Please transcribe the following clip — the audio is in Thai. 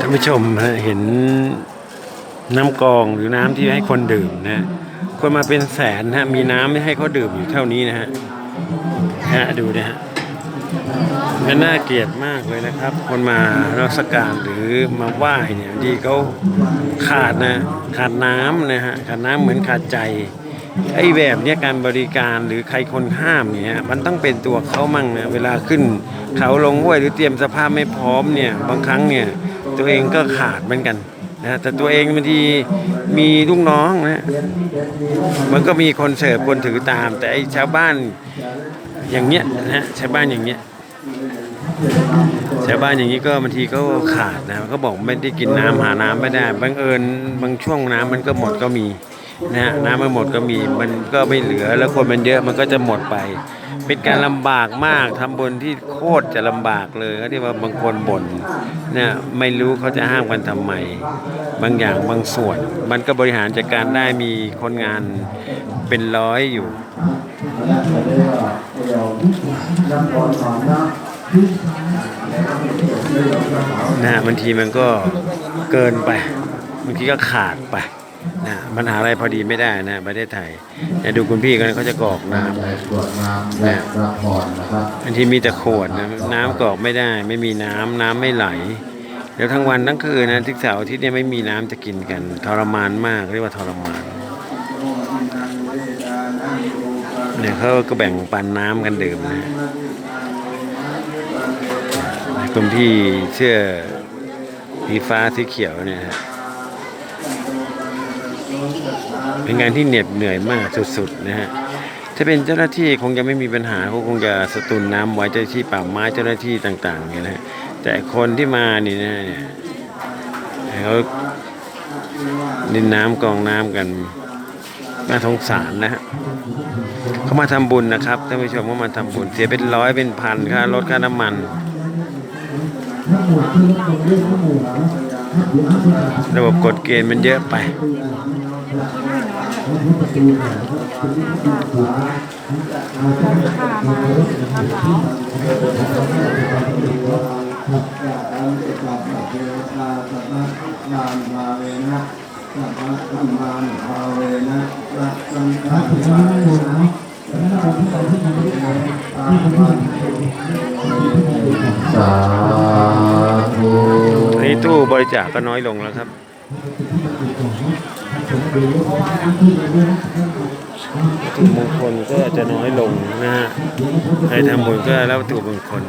ท่านผู้ชมเห็นน้ำกองหรือน้ำที่ให้คนดื่มนะคนมาเป็นแสนฮะมีน้ำไม่ให้เขาดื่มอยู่เท่านี้นะฮะฮะดูนะฮะมันน่าเกลียดมากเลยนะครับ คนมานมักการหรือมาไหว้เนี่ยบางทีเขาขาดนะขาดน้ำนะฮะขาดน้ำเหมือนขาดใจไอ้แบบเนี้ยการบริการหรือใครคนห้ามเนี่ยมันต้องเป็นตัวเขามั่งนะเวลาขึ้นเขาลงห้วยหรือเตรียมสภาพไม่พร้อมเนี่ยบางครั้งเนี่ย ตัวเองก็ขาดเหมือนกันนะแต่ตัวเองบางทีมีลูกน้องนะมันก็มีคนเสิร์ฟคนถือตาม แต่ไอ้ชาวบ้านอย่างเงี้ยนะชาวบ้านอย่างเงี้ยชาวบ้านอย่างนี้ก็บางทีก็ขาดนะเขาบอกไม่ได้กินน้ำหาน้ำไม่ได้บังเอิญบางช่วงน้ำมันก็หมดก็มี นะฮะน้ำมันหมดก็มีมันก็ไม่เหลือแล้วคนมันเยอะมันก็จะหมดไป เป็นการลำบากมากทำบนที่โคตรจะลำบากเลยก็ที่ว่าบางคนบ่นเนี่ยไม่รู้เขาจะห้ามกันทำไม บางอย่างบางส่วน มันก็บริหารจัดการได้มีคนงานเป็นร้อยอยู่ นะฮะบางทีมันก็เกินไปบางทีก็ขาดไป นะมันหาอะไรพอดีไม่ได้นะประเทศไทยเนี่ยดูคุณพี่กันเขาจะกรอกน้ำในกรวดน้ำและพระพรนะครับบางทีมีแต่ขวดนะน้ำกรอกไม่ได้ ไม่มีน้ำน้ำไม่ไหลเดี๋ยวทั้งวันทั้งคืนนะทุกเสาร์อาทิตย์เนี่ยไม่มีน้ำจะกินกันทรมานมากเรียกว่าทรมานเนี่ยเขาก็แบ่งปันน้ำกันดื่มนะคุณพี่เสื้อสีฟ้าสีเขียวเนี่ยฮะ เป็นงานที่เหน็ดเหนื่อยมากสุดๆนะฮะถ้าเป็นเจ้าหน้าที่คงจะไม่มีปัญหาเขาคงจะสตุนน้ำไว้เจ้าหน้าที่ป่าไม้เจ้าหน้าที่ต่างๆเนี่ยนะฮะแต่คนที่มานี่นะเนี่ยเขาดินน้ำกองน้ำกันน่าสงสารนะฮะเขามาทำบุญนะครับท่านผู้ชมเขามาทำบุญเสียเป็นร้อยเป็นพันค่ารถค่าน้ำมันระ ระบบกฎเกณฑ์มันเยอะไป สา ตู้บริจาคก็น้อยลงแล้วครับถูกมงคลก็จะน้อยลงนะฮะใครทำบุญก็แล้วถูกมงคล